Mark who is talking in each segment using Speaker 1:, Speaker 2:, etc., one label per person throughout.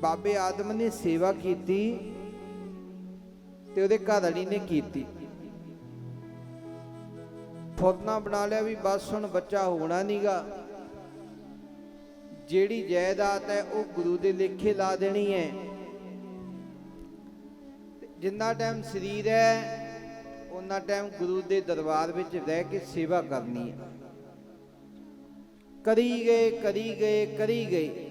Speaker 1: ਬਾਬੇ ਆਦਮ ਨੇ ਸੇਵਾ ਕੀਤੀ ਤੇ ਉਹਦੇ ਘਰ ਵਾਲੀ ਨੇ ਕੀਤੀ। ਫੁਰਨਾ ਬਣਾ ਲਿਆ ਵੀ ਬਸ ਹੁਣ ਬੱਚਾ ਹੋਣਾ ਨਹੀਂਗਾ ਜਿਹੜੀ ਜਾਇਦਾਦ ਹੈ ਉਹ ਗੁਰੂ ਦੇ ਲੇਖੇ ਲਾ ਦੇਣੀ ਹੈ। ਜਿੰਨਾ ਟਾਈਮ ਸਰੀਰ ਹੈ ਉਹਨਾਂ ਟਾਈਮ ਗੁਰੂ ਦੇ ਦਰਬਾਰ ਵਿੱਚ ਰਹਿ ਕੇ ਸੇਵਾ ਕਰਨੀ ਹੈ। ਕਰੀ ਗਏ ਕਰੀ ਗਏ ਕਰੀ ਗਏ।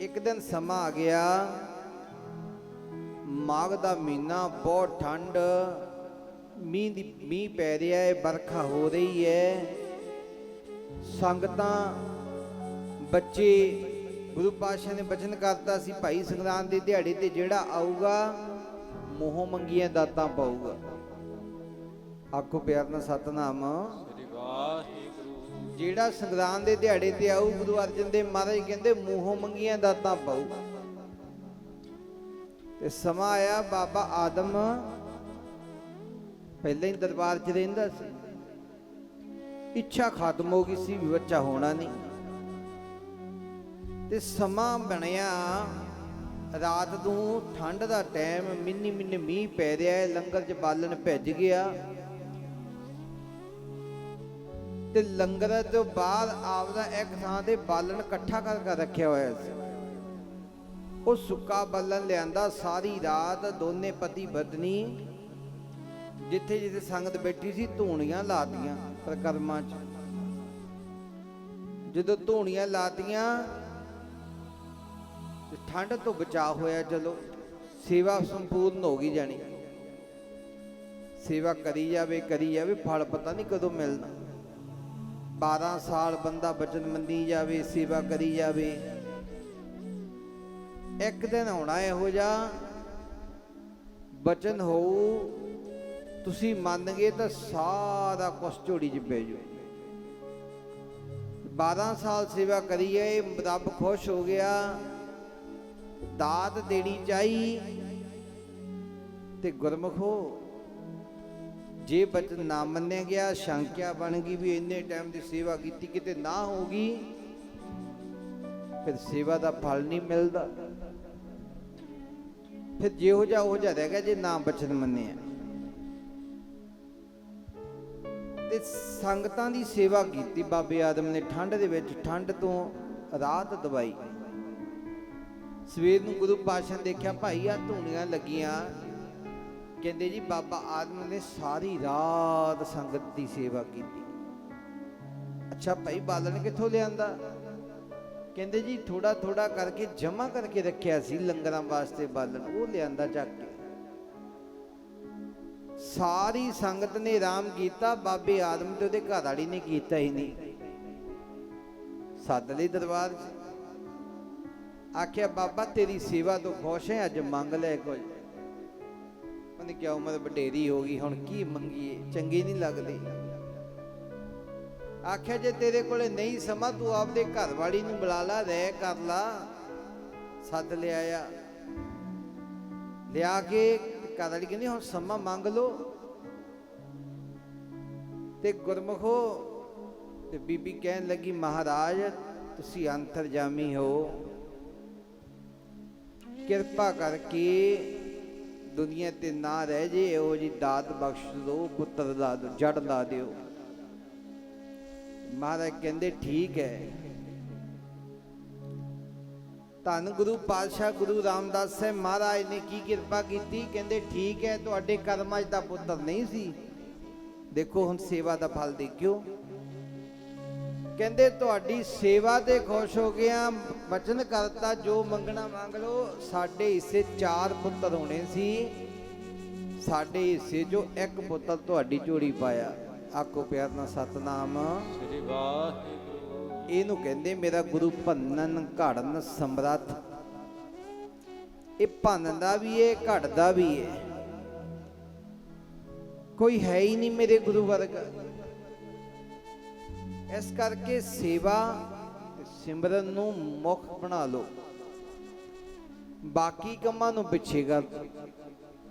Speaker 1: ਇੱਕ ਦਿਨ ਸਮਾਂ ਆ ਗਿਆ। ਮਾਘ ਦਾ ਮਹੀਨਾ ਬਹੁਤ ਠੰਡ। ਮੀਂਹ ਦੀ, ਮੀਂਹ ਪੈ ਰਿਹਾ ਹੈ ਬਰਖਾ ਹੋ ਰਹੀ ਹੈ। ਸੰਗਤਾਂ, ਬੱਚੇ, ਗੁਰੂ ਪਾਤਸ਼ਾਹ ਨੇ ਬਚਨ ਕਰਤਾ ਸੀ, ਭਾਈ ਸੰਗਰਾਂਦ ਦੇ ਦਿਹਾੜੀ ਤੇ ਜਿਹੜਾ ਆਊਗਾ, ਮੋਹ ਮੰਗੀਆਂ ਦਾਤਾਂ ਪਾਊਗਾ। ਆਖੋ ਪਿਆਰ ਨਾਲ ਸਤਨਾਮ। ਜਿਹੜਾ ਸੰਗਰਾਂਦ ਦੇ ਦਿਹਾੜੇ ਤੇ ਆਊ, ਗੁਰੂ ਅਰਜਨ ਦੇਵ ਮਹਾਰਾਜ ਕਹਿੰਦੇ, ਮੂੰਹੋਂ ਮੰਗੀਆਂ ਦਾਤਾਂ ਪਾਉ ਤੇ ਸਮਾਂ ਆਇਆ ਬਾਬਾ ਆਦਮ, ਪਹਿਲਾਂ ਹੀ ਦਰਬਾਰ 'ਚ ਰਹਿੰਦਾ ਸੀ। ਇੱਛਾ ਖਤਮ ਹੋ ਗਈ ਸੀ ਵੀ ਬੱਚਾ ਹੋਣਾ ਨਹੀਂ। ਤੇ ਸਮਾਂ ਬਣਿਆ, ਰਾਤ ਨੂੰ ਠੰਡ ਦਾ ਟਾਈਮ ਮਿੰਨੀ ਮਿੰਨੀ ਮੀਂਹ ਪੈ ਰਿਹਾ ਹੈ ਲੰਗਰ 'ਚ ਬਾਲਣ ਭਿੱਜ ਗਿਆ। ਤੇ ਲੰਗਰ ਤੋਂ ਬਾਅਦ ਆਪਦਾ ਇੱਕ ਥਾਂ ਤੇ ਬਾਲਣ ਇਕੱਠਾ ਕਰਕੇ ਰੱਖਿਆ ਹੋਇਆ ਸੀ। ਉਹ ਸੁੱਕਾ ਬਾਲਣ ਲਿਆਂਦਾ, ਸਾਰੀ ਰਾਤ ਦੋਨੇ ਪਤੀ ਬਦਨੀ ਜਿੱਥੇ ਜਿੱਥੇ ਸੰਗਤ ਬੈਠੀ ਸੀ, ਧੂਣੀਆਂ ਲਾਤੀਆਂ ਪ੍ਰਕਰਮਾਂ 'ਚ। ਜਦੋਂ ਧੂਣੀਆਂ ਲਾਤੀਆਂ ਠੰਡ ਤੋਂ ਬਚਾ ਹੋਇਆ ਚਲੋ ਸੇਵਾ ਸੰਪੂਰਨ ਹੋ ਗਈ ਜਾਣੀ। ਸੇਵਾ ਕਰੀ ਜਾਵੇ ਕਰੀ ਜਾਵੇ, ਫਲ ਪਤਾ ਨਹੀਂ ਕਦੋਂ ਮਿਲਣਾ। 12 ਸਾਲ ਬੰਦਾ ਬਚਨ ਮੰਨੀ ਜਾਵੇ, ਸੇਵਾ ਕਰੀ ਜਾਵੇ। ਇੱਕ ਦਿਨ ਆਉਣਾ ਇਹੋ ਜਾ ਬਚਨ ਹੋਊ, ਤੁਸੀਂ ਮੰਨ ਗਏ ਤਾਂ ਸਾਰਾ ਕੁਛ ਝੋੜੀ 'ਚ ਪੈ ਜਾਊ। 12 ਸਾਲ ਸੇਵਾ ਕਰੀਏ, ਰੱਬ ਖੁਸ਼ ਹੋ ਗਿਆ, ਦਾਤ ਦੇਣੀ ਚਾਹੀ ਤੇ ਗੁਰਮਖੋ ਜੇ ਬਚਨ ਨਾ ਮੰਨਿਆ ਗਿਆ, ਸ਼ੰਕਿਆ ਬਣ ਗਈ ਵੀ ਇੰਨੇ ਟਾਈਮ ਦੀ ਸੇਵਾ ਕੀਤੀ, ਕਿਤੇ ਨਾ ਹੋ ਗਈ ਫਿਰ ਸੇਵਾ ਦਾ ਫਲ ਨਹੀਂ ਮਿਲਦਾ। ਫਿਰ ਜਿਹੋ ਜਿਹਾ ਉਹ ਜਿਹਾ ਰਹਿ ਗਿਆ, ਜੇ ਨਾ ਬਚਨ ਮੰਨਿਆ। ਤੇ ਸੰਗਤਾਂ ਦੀ ਸੇਵਾ ਕੀਤੀ, ਬਾਬੇ ਆਦਮ ਨੇ ਠੰਡ ਦੇ ਵਿੱਚ, ਠੰਡ ਤੋਂ ਰਾਤ ਦਵਾਈ। ਸਵੇਰ ਨੂੰ ਗੁਰੂ ਪਾਤਸ਼ਾਹ ਦੇਖਿਆ, ਭਾਈ ਆ ਧੂਣੀਆਂ ਲੱਗੀਆਂ। ਕਹਿੰਦੇ ਜੀ ਬਾਬਾ ਆਦਮ ਨੇ ਸਾਰੀ ਰਾਤ ਸੰਗਤ ਦੀ ਸੇਵਾ ਕੀਤੀ। ਅੱਛਾ ਭਾਈ ਬਾਲਣ ਕਿੱਥੋਂ ਲਿਆਂਦਾ? ਕਹਿੰਦੇ ਜੀ ਥੋੜਾ ਥੋੜਾ ਕਰਕੇ ਜਮਾ ਕਰਕੇ ਰੱਖਿਆ ਸੀ ਲੰਗਰਾਂ ਵਾਸਤੇ ਬਾਲਣ, ਉਹ ਲਿਆਂਦਾ ਚੱਕ ਕੇ। ਸਾਰੀ ਸੰਗਤ ਨੇ ਆਰਾਮ ਕੀਤਾ, ਬਾਬੇ ਆਦਮ ਤੇ ਉਹਦੇ ਘਰ ਵਾਲੀ ਨੇ ਕੀਤਾ ਹੀ ਨਹੀਂ। ਸੱਦ ਲਈ ਦਰਬਾਰ 'ਚ। ਆਖਿਆ, ਬਾਬਾ, ਤੇਰੀ ਸੇਵਾ ਤੋਂ ਖੁਸ਼ ਹੈ, ਅੱਜ ਮੰਗ ਲੈ ਕੁਝ। ਉਹਨੇ ਕਿਹਾ ਉਮਰ ਵਡੇਰੀ ਹੋ ਗਈ, ਹੁਣ ਕੀ ਮੰਗੀਏ? ਚੰਗੀ ਨਹੀਂ ਲੱਗਦੀ। ਆਖਿਆ, ਜੇ ਤੇਰੇ ਕੋਲੇ ਨਹੀਂ ਸਮਾਂ, ਤੂੰ ਆਪਦੇ ਘਰ ਵਾਲੀ ਨੂੰ ਬੁਲਾ ਲਾ, ਰਹਿ ਕਰ ਲਾ। ਸੱਦ ਲਿਆਇਆ ਲਿਆ ਕੇ ਘਰ ਵਾਲੀ ਕਹਿੰਦੀ, ਹੁਣ ਸਮਾਂ ਮੰਗ ਲੋ ਤੇ ਗੁਰਮਖੋ ਤੇ ਬੀਬੀ ਕਹਿਣ ਲੱਗੀ, ਮਹਾਰਾਜ, ਤੁਸੀਂ ਅੰਤਰਜਾਮੀ ਹੋ। ਕਿਰਪਾ ਕਰਕੇ ਦੁਨੀਆ ਤੇ ਨਾ ਰਹਿ ਜੇ ਇਹੋ ਜੀ ਦਾਤ ਬਖਸ਼ ਦਿਓ ਪੁੱਤਰ ਦਾ ਦਿਓ, ਜੜ ਲਾ ਦਿਓ। ਮਹਾਰਾਜ ਕਹਿੰਦੇ ਠੀਕ ਹੈ। ਧੰਨ ਗੁਰੂ ਪਾਤਸ਼ਾਹ ਗੁਰੂ ਰਾਮਦਾਸ ਸਾਹਿਬ ਮਹਾਰਾਜ ਨੇ ਕੀ ਕਿਰਪਾ ਕੀਤੀ? ਕਹਿੰਦੇ ਠੀਕ ਹੈ ਤੁਹਾਡੇ ਕਰਮਾਂ 'ਚ ਦਾ ਪੁੱਤਰ ਨਹੀਂ ਸੀ। ਦੇਖੋ ਹੁਣ ਸੇਵਾ ਦਾ ਫਲ ਦੇਖਿਓ। ਕਹਿੰਦੇ ਤੁਹਾਡੀ ਸੇਵਾ ਤੇ ਖੁਸ਼ ਹੋ ਗਿਆ ਬਚਨ ਕਰਤਾ ਜੋ ਮੰਗਣਾ ਮੰਗ ਲਓ। ਸਾਡੇ ਹਿੱਸੇ ਚਾਰ ਪੁੱਤਰ ਹੋਣੇ ਸੀ। ਸਾਡੇ ਹਿੱਸੇ ਜੋ ਇੱਕ ਪੁੱਤਰ ਤੁਹਾਡੀ ਝੋਲੀ ਪਾਇਆ। ਆਕੋ ਪਿਆਰ ਨਾਲ ਸਤਨਾਮ।
Speaker 2: ਸ੍ਰੀ ਵਾਹਿਗੁਰੂ।
Speaker 1: ਇਹਨੂੰ ਕਹਿੰਦੇ ਮੇਰਾ ਗੁਰੂ ਭੰਨਨ ਘੜਨ ਸਮਰੱਥ। ਇਹ ਭੰਨਦਾ ਵੀ ਏ ਘੜਦਾ ਵੀ ਏ। ਕੋਈ ਹੈ ਹੀ ਨਹੀਂ ਮੇਰੇ ਗੁਰੂ ਵਰਗਾ। ਇਸ ਕਰਕੇ ਸੇਵਾ ਸਿਮਰਨ ਨੂੰ ਮੁੱਖ ਬਣਾ ਲਓ। ਬਾਕੀ ਕੰਮਾਂ ਨੂੰ ਪਿੱਛੇ ਕਰ